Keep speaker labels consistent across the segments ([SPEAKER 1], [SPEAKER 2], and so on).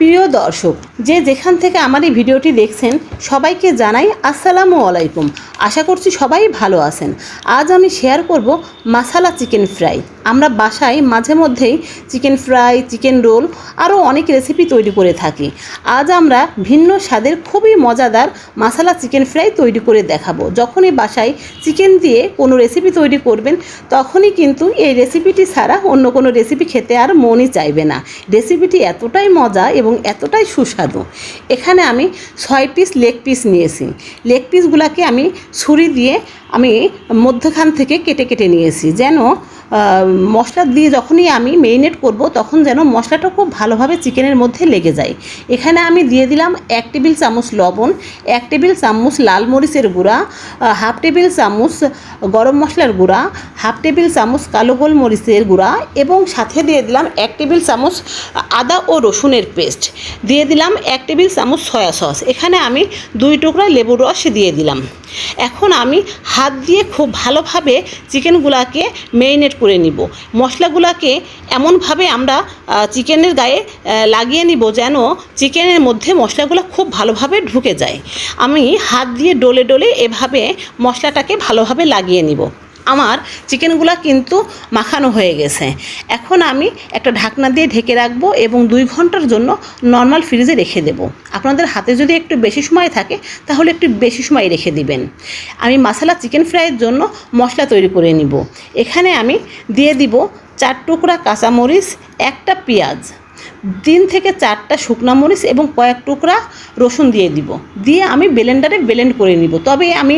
[SPEAKER 1] প্রিয় দর্শক, যে যেখান থেকে আমার এই ভিডিওটি দেখছেন, সবাইকে জানাই আসসালামু আলাইকুম। আশা করছি সবাই ভালো আছেন। আজ আমি শেয়ার করব মাসালা চিকেন ফ্রাই আমরা বাসায় মাঝে মধ্যেই চিকেন ফ্রাই, চিকেন রোল, আরও অনেক রেসিপি তৈরি করে থাকি। আজ আমরা ভিন্ন স্বাদের খুবই মজাদার মাসালা চিকেন ফ্রাই তৈরি করে দেখাবো। যখনই বাসায় চিকেন দিয়ে কোনো রেসিপি তৈরি করবেন, তখনই কিন্তু এই রেসিপিটি ছাড়া অন্য কোনো রেসিপি খেতে আর মনই চাইবে না। রেসিপিটি এতটাই মজা এবং এতটাই সুস্বাদু। এখানে আমি ছয় পিস লেগ পিস নিয়েছি। লেগ পিসগুলোকে আমি ছুরি দিয়ে আমি মধ্যখান থেকে কেটে কেটে নিয়েছি। যেন মশলা দিয়ে যখনই আমি মেরিনেট করব, তখন যেন মশলাটা খুব ভালোভাবে চিকেনের মধ্যে লেগে যায়। এখানে আমি দিয়ে দিলাম এক টেবিল চামচ লবণ, এক টেবিল চামচ লাল মরিচের গুঁড়া হাফ টেবিল চামচ গরম মশলার গুঁড়া, হাফ টেবিল চামচ কালো গোলমরিচের গুঁড়া এবং সাথে দিয়ে দিলাম এক টেবিল চামচ আদা ও রসুনের পেস্ট। দিয়ে দিলাম এক টেবিল চামচ সয়া সস। এখানে আমি দুই টুকরা লেবুর রস দিয়ে দিলাম। এখন আমি হাত দিয়ে খুব ভালোভাবে চিকেনগুলাকে মেরিনেট করে নিব। মশলাগুলাকে এমনভাবে আমরা চিকেনের গায়ে লাগিয়ে নিব যেন চিকেনের মধ্যে মশলাগুলো খুব ভালোভাবে ঢুকে যায়। আমি হাত দিয়ে ডলে ডলে এভাবে মশলাটাকে ভালোভাবে লাগিয়ে নিব। আমার চিকেনগুলো কিন্তু মাখানো হয়ে গেছে। এখন আমি একটা ঢাকনা দিয়ে ঢেকে রাখব এবং দুই ঘণ্টার জন্য নর্মাল ফ্রিজে রেখে দেবো। আপনাদের হাতে যদি একটু বেশি সময় থাকে, তাহলে একটু বেশি সময় রেখে দিবেন। আমি মশলা চিকেন ফ্রাইয়ের জন্য মশলা তৈরি করে নিব। এখানে আমি দিয়ে দিব চার টুকরা কাঁচামরিচ, একটা পেঁয়াজ। তিন থেকে চারটা শুকনা মরিচ এবং কয়েক টুকরা রসুন দিয়ে দিব। দিয়ে আমি ব্লেন্ডারে ব্লেন্ড করে নিব। তবে আমি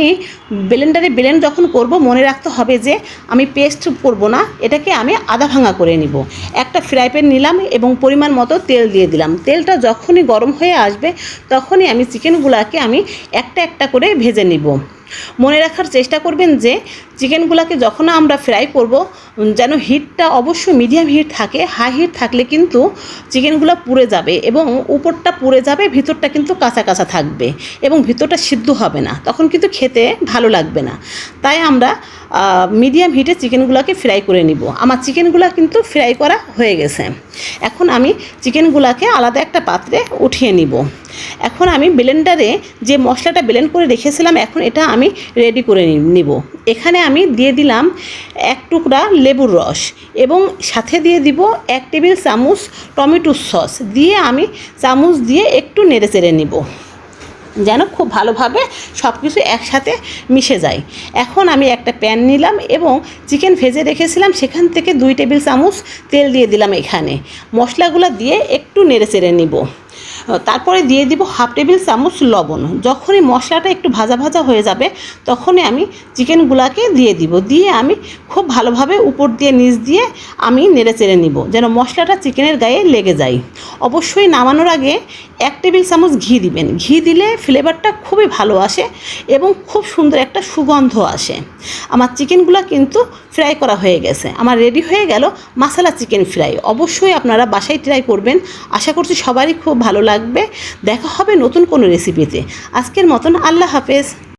[SPEAKER 1] ব্লেন্ডারে ব্লেন্ড যখন করব, মনে রাখতে হবে যে আমি পেস্ট করব না, এটাকে আমি আধা ভাঙা করে নিব। একটা ফ্রাই প্যান নিলাম এবং পরিমাণ মতো তেল দিয়ে দিলাম। তেলটা যখনই গরম হয়ে আসবে, তখনই আমি চিকেনগুলোকে আমি একটা একটা করে ভেজে নিব। মনে রাখার চেষ্টা করবেন যে চিকেনগুলোকে যখন আমরা ফ্রাই করব যেন হিটটা অবশ্যই মিডিয়াম হিট থাকে হাই হিট থাকলে কিন্তু চিকেনগুলো পুড়ে যাবে এবং উপরটা পুড়ে যাবে, ভিতরটা কিন্তু কাঁচা কাঁচা থাকবে এবং ভিতরটা সিদ্ধ হবে না। তখন কিন্তু খেতে ভালো লাগবে না। তাই আমরা মিডিয়াম হিটে চিকেনগুলোকে ফ্রাই করে নিব। আমার চিকেনগুলো কিন্তু ফ্রাই করা হয়ে গেছে। এখন আমি চিকেনগুলোকে আলাদা একটা পাত্রে উঠিয়ে নিব। এখন আমি ব্লেন্ডারে যে মশলাটা ব্লেন্ড করে রেখেছিলাম, এখন এটা আমি রেডি করে নিব। এখানে আমি দিয়ে দিলাম এক টুকরা লেবুর রস এবং সাথে দিয়ে দিব এক টেবিল চামচ টমেটো সস। দিয়ে আমি চামচ দিয়ে একটু নেড়ে চেড়ে নিব, যেন খুব ভালোভাবে সব কিছু একসাথে মিশে যায়। এখন আমি একটা প্যান নিলাম এবং চিকেন ভেজে রেখেছিলাম, সেখান থেকে দুই টেবিল চামচ তেল দিয়ে দিলাম এখানে। মশলাগুলো দিয়ে একটু নেড়ে চেড়ে নিব। তারপরে দিয়ে দিব হাফ টেবিল চামচ লবণ। যখনই মশলাটা একটু ভাজা ভাজা হয়ে যাবে, তখনই আমি চিকেনগুলাকে দিয়ে দিব। দিয়ে আমি খুব ভালোভাবে উপর দিয়ে, নিচ দিয়ে আমি নেড়ে চেড়ে নিব, যেন মশলাটা চিকেনের গায়ে লেগে যায়। অবশ্যই নামানোর আগে এক টেবিল চামচ ঘি দিবেন। ঘি দিলে ফ্লেভারটা খুবই ভালো আসে এবং খুব সুন্দর একটা সুগন্ধ আসে। আমার চিকেনগুলো কিন্তু ফ্রাই করা হয়ে গেছে। আমার রেডি হয়ে গেল মাসালা চিকেন ফ্রাই। অবশ্যই আপনারা বাসায় ট্রাই করবেন। আশা করছি সবারই খুব ভালো লাগবে। দেখা হবে নতুন কোনো রেসিপিতে। আজকের মতন আল্লাহ হাফেজ।